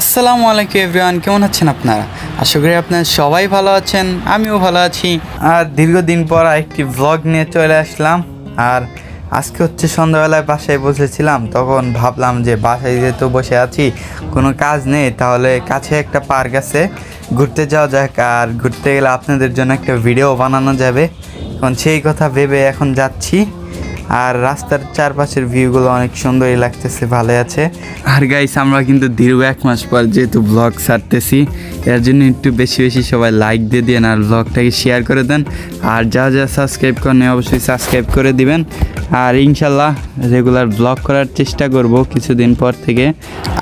আসসালামু আলাইকুম এভরিওয়ান, কেমন আছেন আপনারা? আশা করি আপনারা সবাই ভালো আছেন, আমিও ভালো আছি। আর দীর্ঘদিন পর একটি ব্লগ নিয়ে চলে আসলাম। আর আজকে হচ্ছে সন্ধ্যাবেলায় বাসায় বসেছিলাম, তখন ভাবলাম যে বাসায় যেহেতু বসে আছি, কোনো কাজ নেই, তাহলে কাছে একটা পার্ক আছে, ঘুরতে যাওয়া যাক। আর ঘুরতে গেলে আপনাদের জন্য একটা ভিডিও বানানো যাবে। এখন সেই কথা ভেবে এখন যাচ্ছি। আর রাস্তার চারপাশের ভিউগুলো অনেক সুন্দরই লাগতেছে ভালো আছে। আর গাইস আমরা কিন্তু দীর্ঘ এক মাস পর যেহেতু ব্লগ ছাড়তেছি, এর জন্য একটু বেশি বেশি সবাই লাইক দিয়ে দেন আর ব্লগটাকে শেয়ার করে দেন। আর যা যা সাবস্ক্রাইব করেন অবশ্যই সাবস্ক্রাইব করে দিবেন। আর ইনশাল্লাহ রেগুলার ব্লগ করার চেষ্টা করব কিছুদিন পর থেকে।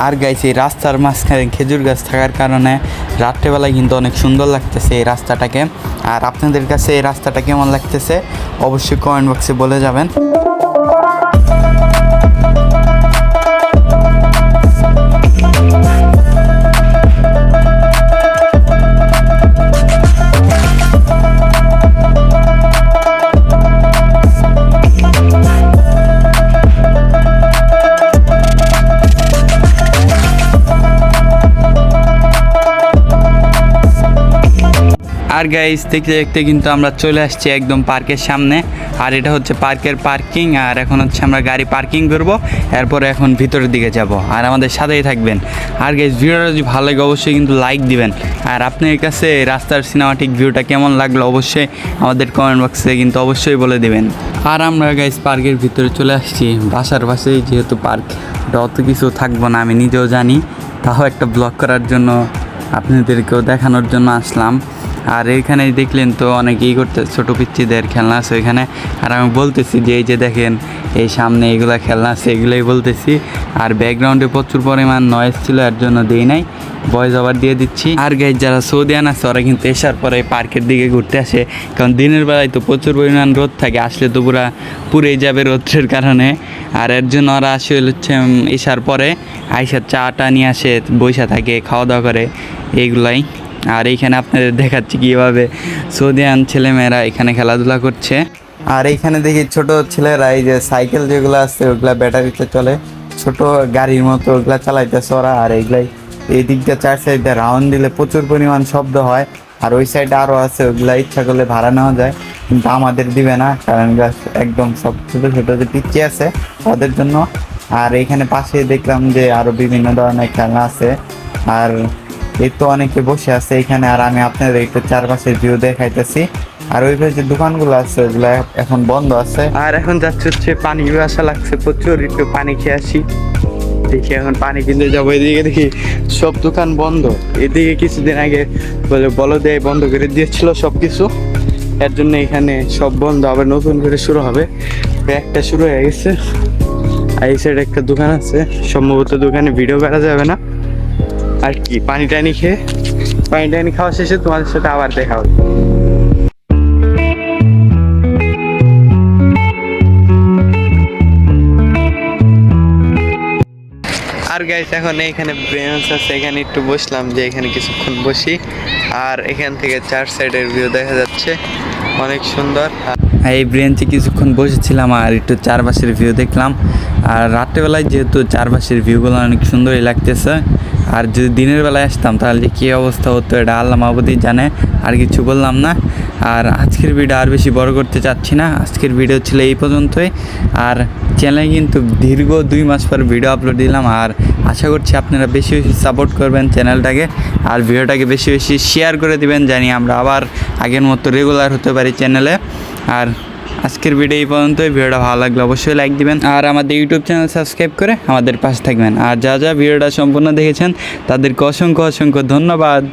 আর গাইস এই রাস্তার মাঝখানে খেজুর গাছ থাকার কারণে রাত্রেবেলায় কিন্তু অনেক সুন্দর লাগতেছে এই রাস্তাটাকে। আর আপনাদের কাছে এই রাস্তাটা কেমন লাগতেছে অবশ্যই কমেন্ট বক্সে বলে যাবেন। আর গাইস দেখতে দেখতে কিন্তু আমরা চলে আসছি একদম পার্কের সামনে। আর এটা হচ্ছে পার্কের পার্কিং আর এখন হচ্ছে আমরা গাড়ি পার্কিং করব। এরপরে এখন ভিতরের দিকে যাব, আর আমাদের সাথেই থাকবেন। আর গাইস ভিডিওটা যদি ভালো লাগে, অবশ্যই কিন্তু লাইক দিবেন। আর আপনার কাছে রাস্তার সিনেমাটিক ভিউটা কেমন লাগল, অবশ্যই আমাদের কমেন্ট বক্সে কিন্তু অবশ্যই বলে দিবেন। আর আমরা গাইস পার্কের ভিতরে চলে আসছি। বাসার পাশেই যেহেতু পার্ক অত কিছু থাকব না, আমি নিজেও জানি। তাও একটা ব্লগ করার জন্য আপনাদেরকেও দেখানোর জন্য আসলাম। আর এইখানে দেখলেন তো অনেক ই করতে, ছোটো পিচ্ছিদের খেলনা আছে ওইখানে। আর আমি বলতেছি যে এই যে দেখেন, এই সামনে এগুলা খেলনা আছে, এগুলোই বলতেছি। আর ব্যাকগ্রাউন্ডে প্রচুর পরিমাণ নয়েজ ছিল, এর জন্য দিই নাই। ভয়েস আবার দিয়ে দিচ্ছি। আর গাইজ যারা সৌদিয়ান আছে, ওরা কিন্তু এসার পরে পার্কের দিকে ঘুরতে আসে। কারণ দিনের বেলায় তো প্রচুর পরিমাণ রোদ থাকে, আসলে তো পুরা পুড়েই যাবে রোদ্রের কারণে। আর এর জন্য ওরা আসে হচ্ছে এসার পরে আইসার চাটা নিয়ে আসে বৈশা থাকে খাওয়া দাওয়া করে, এইগুলাই। আর এইখানে আপনাদের দেখাচ্ছি কীভাবে সৌদিয়ান ছেলেমেয়েরা এখানে খেলাধুলা করছে। আর এইখানে দেখি ছোট ছেলেরা এই যে সাইকেল যেগুলো আছে, ওগুলা ব্যাটারিতে চলে। ছোট গাড়ির মতো ওগুলা চালাইতেছে ওরা। আর এইগুলাই এই দিকটা চার সাইডে রাউন্ড দিলে প্রচুর পরিমাণ শব্দ হয়। আর ওই সাইডে আরও আছে, ওগুলা ইচ্ছা করলে ভাড়া নেওয়া যায়। কিন্তু আমাদের দিবে না, কারণ একদম সব ছোটো ছোটো যে পিচ্ছি আছে, ওদের জন্য। আর এখানে পাশে দেখলাম যে আরও বিভিন্ন ধরনের খেলনা আছে। আর এই তো অনেকে বসে আছে এখানে, আর আমি আপনাদের একটু চারপাশের ভিউ দেখাইতেছি। আর ওই যে দোকানগুলো আছে, ওগুলো এখন বন্ধ আছে। আর এখন যাচ্ছে হচ্ছে পানি আসা লাগছে প্রচুর, একটু পানি খেয়ে আসি। দেখি এখন পানি কিনতে যাব, এদিকে দেখি সব দোকান বন্ধ। এদিকে কিছুদিন আগে বলে বলো দেয় বন্ধ করে দিয়েছিল সব কিছু এর জন্য এখানে সব বন্ধ, আবার নতুন করে শুরু হবে। একটা শুরু হয়ে গেছে। আর এই সাইডে একটা দোকান আছে, সম্ভবত দোকানে ভিডিও করা যাবে না। আর কি, পানি টানি খেয়ে, পানি টানি খাওয়া শেষে তোমাদের সাথে আবার দেখা হবে। আর গাইস এখন এইখানে ব্রেঞ্চ আছে, এখানে একটু বসলাম যে এখানে কিছুক্ষণ বসি। আর এখান থেকে চার সাইডের ভিউ দেখা যাচ্ছে, অনেক সুন্দর। এই ব্রেঞ্চে কিছুক্ষণ বসেছিলাম আর একটু চারপাশের ভিউ দেখলাম। আর রাত্রেবেলায় যেহেতু চারপাশের ভিউগুলো অনেক সুন্দরই লাগতেছে আর যদি দিনের বেলায় আসতাম, তাহলে যে কী অবস্থা হতো এটা আল্লাহ মাহবুদি জানে, আর কিছু বললাম না। আর আজকের ভিডিও আর বেশি বড় করতে চাচ্ছি না। আজকের ভিডিও ছিল এই পর্যন্তই। আর চ্যানেলে কিন্তু দীর্ঘ দুই মাস পর ভিডিও আপলোড দিলাম। আর আশা করছি আপনারা বেশি বেশি সাপোর্ট করবেন চ্যানেলটাকে আর ভিডিওটাকে বেশি বেশি শেয়ার করে দিবেন, জানি আমরা আবার আগের মতো রেগুলার হতে পারি চ্যানেলে আর আজকের ভিডিও এই পর্যন্তই। ভিডিওটা ভালো লাগলে অবশ্যই লাইক দিবেন আর আমাদের ইউটিউব চ্যানেল সাবস্ক্রাইব করে আমাদের পাশে থাকবেন। আর যা যা ভিডিওটা সম্পূর্ণ দেখেছেন, তাদেরকে অসংখ্য অসংখ্য ধন্যবাদ।